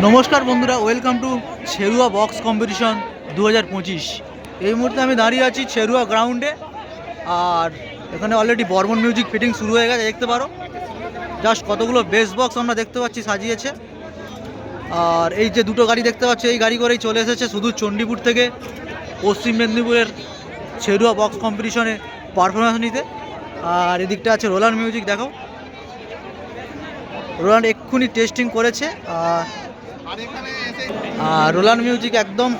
নমস্কার বন্ধুরা welcome to Cherua box competition দু হাজার পঁচিশ। এই মুহূর্তে আমি দাঁড়িয়ে আছি ছেরুয়া গ্রাউন্ডে আর এখানে অলরেডি বর্মন মিউজিক ফিটিং শুরু হয়ে গেছে, দেখতে পারো। জাস্ট কতগুলো বেস বক্স আমরা দেখতে পাচ্ছি, সাজিয়েছে। আর এই যে দুটো গাড়ি দেখতে পাচ্ছি, এই গাড়ি করেই চলে এসেছে, শুধু চণ্ডীপুর থেকে পশ্চিম মেদিনীপুরের ছেরুয়া বক্স কম্পিটিশনে পারফরমেন্স নিতে। আর এদিকটা আছে রোলার মিউজিক দেখো। রোলান্ড এক্ষুনি টেস্টিং করেছে আর রোলান্ড মিউজিক একদম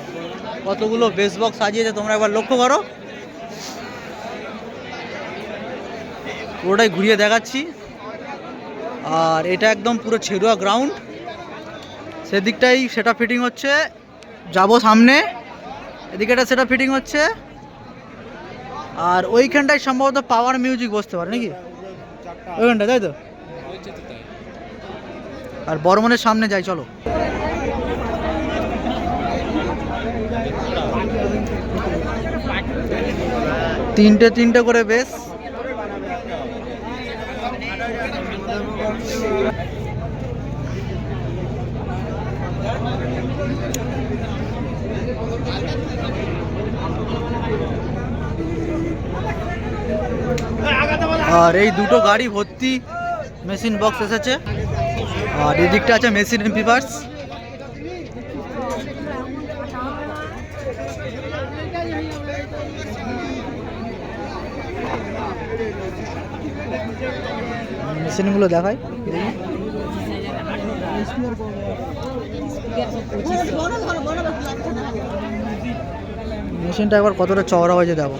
কতগুলো বেস বক্স সাজিয়েছে, তোমরা একবার লক্ষ্য করো। পুরোটাই ঘুরিয়ে দেখাচ্ছি। আর এটা একদম পুরো ছেড়ুয়া গ্রাউন্ড সেদিকটাই সেটা ফিটিং হচ্ছে। যাব সামনে। এদিকে এটা সেটা ফিটিং হচ্ছে। আর ওইখানটায় সম্ভবত পাওয়ার মিউজিক বসতে পারে, নাকি? ওইখানটা তাই তো? আর বর্মনের সামনে যাই, চলো। তিনটে তিনটে করে বেশ। আর এই দুটো গাড়ি ভর্তি মেশিন বক্স এসেছে। আর এদিকটা আছে মেশিন এমপিপার্স মেশিনগুলো দেখাই। মেশিনটা একবার কতটা চওড়া হয়েছে দেখো।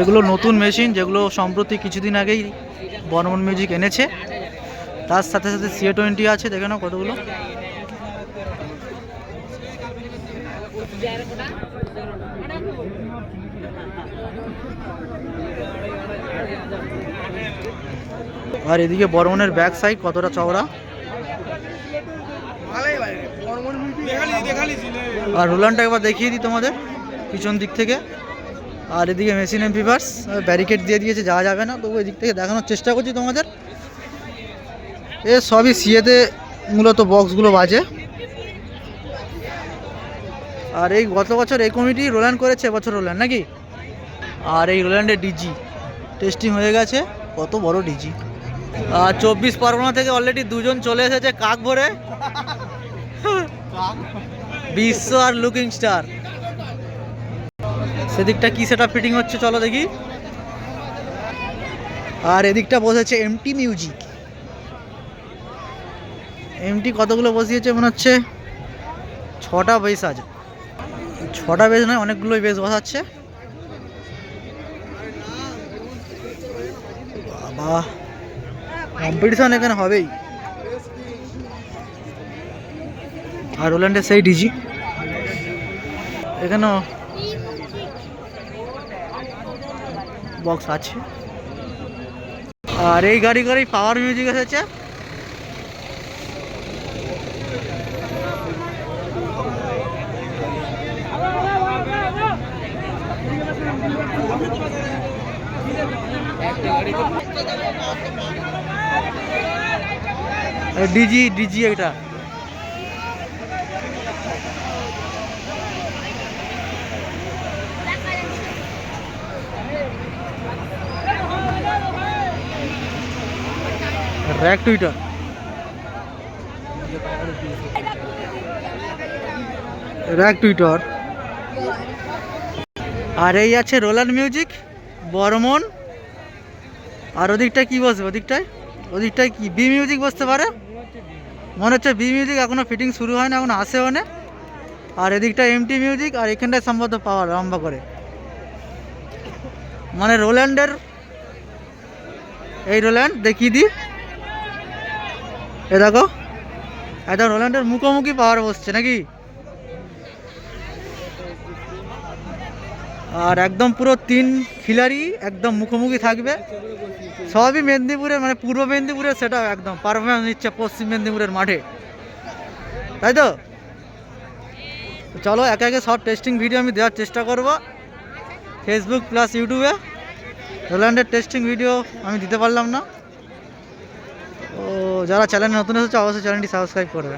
এগুলো নতুন মেশিন, যেগুলো সম্প্রতি কিছুদিন আগেই বর্মন মিউজিক এনেছে। তার সাথে সাথে সিএ টোয়েন্টি আছে, দেখে নাও কতগুলো। আর এদিকে বর্মনের ব্যাক সাইড কতটা চওড়া? আর রোলানটা একবার দেখিয়ে দিই তোমাদের, পিছন দিক থেকে। আর এদিকে মেশিন এমপিভার্স ব্যারিকেড দিয়ে দিয়েছে, যাওয়া যাবে না। তবু এদিক থেকে দেখানোর চেষ্টা করছি তোমাদের। এ সবই সিয়েতে মূলত বক্সগুলো বাজে। আর এই গত বছর এই কমিটি রোল্যান্ড করেছে এবছর রোল্যান্ড নাকি? আর এই রোল্যান্ডের ডিজি টেস্টিং হয়ে গেছে, কত বড় ডিজি আর চব্বিশ পরগনা থেকে অলরেডি দুজন চলে এসেছে কাক ভরে। বিশ্ব আর লুকিং স্টার সেদিকটা কি সেটা ফিটিং হচ্ছে, চলো দেখি। আর এদিকটা বসেছে এমটি মিউজিক এমটি কতগুলো বসিয়েছে মনে হচ্ছে? ছটা বেস আছে। ছটা বেজ নয়, অনেকগুলোই বেস বসাচ্ছে। বাবা কম্পিটিশন এখানে হবেই। আর রোল্যান্ডের সেই ডিজি। এখানেও বক্স আছে। আর এই গাড়ি করেই পাওয়ার মিউজিক এসেছে। ডিজি ডিজি এটা। র্যাক টুইটার র্যাক টুইটার আর এই আছে রোলার মিউজিক বর্মন আর ওদিকটায় কি বসবে ওদিকটায়? ওদিকটায় কি? বি মিউজিক বসতে পারে? মনে হচ্ছে বি মিউজিক এখনও ফিটিং শুরু হয় না এখন আসেও না। আর এদিকটা এমটি মিউজিক আর এখানটায় সম্ভবত পাওয়ার লম্বা করে। মানে রোল্যান্ডের এই রোল্যান্ড দেখিয়ে দিই এ দেখো এটা রোল্যান্ডের মুখোমুখি পাওয়ার বসছে নাকি? আর একদম পুরো তিন খিলারি একদম মুখোমুখি থাকবে। সবই মেদিনীপুরে মানে পূর্ব মেদিনীপুরে সেটা একদম। পারফরমেন্স নিচ্ছে পশ্চিম মেদিনীপুরের মাঠে। তাই তো? চলো একে একে সব টেস্টিং ভিডিও আমি দেওয়ার চেষ্টা করব। ফেসবুক প্লাস ইউটিউবে রোল্যান্ডের টেস্টিং ভিডিও আমি দিতে পারলাম না। ও যারা চ্যানেলে নতুন এসেছে, অবশ্যই চ্যানেলটি সাবস্ক্রাইব করবে।